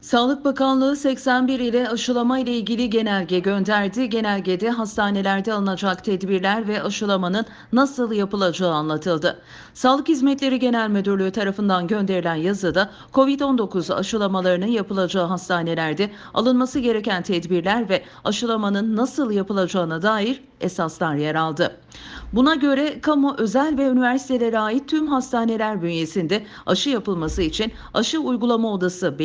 Sağlık Bakanlığı 81 ile aşılama ile ilgili genelge gönderdi. Genelgede hastanelerde alınacak tedbirler ve aşılamanın nasıl yapılacağı anlatıldı. Sağlık Hizmetleri Genel Müdürlüğü tarafından gönderilen yazıda COVID-19 aşılamalarının yapılacağı hastanelerde alınması gereken tedbirler ve aşılamanın nasıl yapılacağına dair esaslar yer aldı. Buna göre kamu, özel ve üniversitelere ait tüm hastaneler bünyesinde aşı yapılması için aşı uygulama odası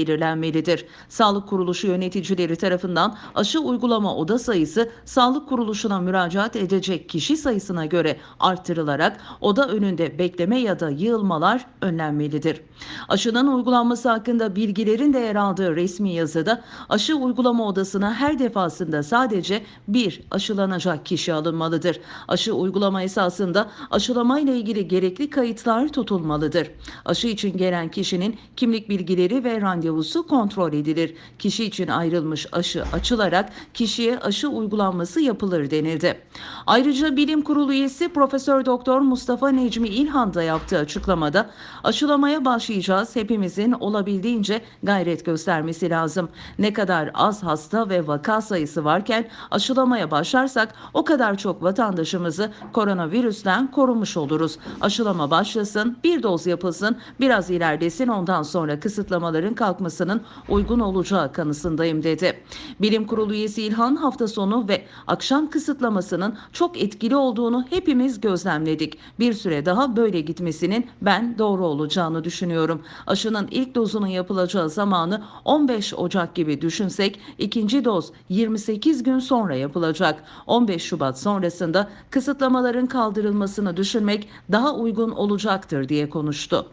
belirlenmelidir. Sağlık Kuruluşu yöneticileri tarafından aşı uygulama oda sayısı sağlık kuruluşuna müracaat edecek kişi sayısına göre artırılarak oda önünde bekleme ya da yığılmalar önlenmelidir. Aşının uygulanması hakkında bilgilerin de yer aldığı resmi yazıda aşı uygulama odasına her defasında sadece bir aşılanacak kişi alınmalıdır. Aşı uygulama esasında aşılama ile ilgili gerekli kayıtlar tutulmalıdır. Aşı için gelen kişinin kimlik bilgileri ve randevusu kontrol edilir. Kişi için ayrılmış aşı açılarak kişiye aşı uygulanması yapılır denildi. Ayrıca Bilim Kurulu üyesi Profesör Doktor Mustafa Necmi İlhan da yaptığı açıklamada aşılamaya başlayacağız. Hepimizin olabildiğince gayret göstermesi lazım. Ne kadar az hasta ve vaka sayısı varken aşılamaya başlarsak o kadar çok vatandaşımızı koronavirüsten korumuş oluruz. Aşılama başlasın, bir doz yapılsın, biraz ilerlesin ondan sonra kısıtlamaların kalkmasının uygun olacağı kanısındayım dedi. Bilim Kurulu üyesi İlhan hafta sonu ve akşam kısıtlamasının çok etkili olduğunu hepimiz gözlemledik. Bir süre daha böyle gitmesinin ben doğru olacağını düşünüyorum. Aşının ilk dozunun yapılacağı zamanı 15 Ocak gibi düşünsek ikinci doz 28 gün sonra yapılacak. 15 Şubat sonrasında kısıtlamaların kaldırılmasını düşünmek daha uygun olacaktır diye konuştu.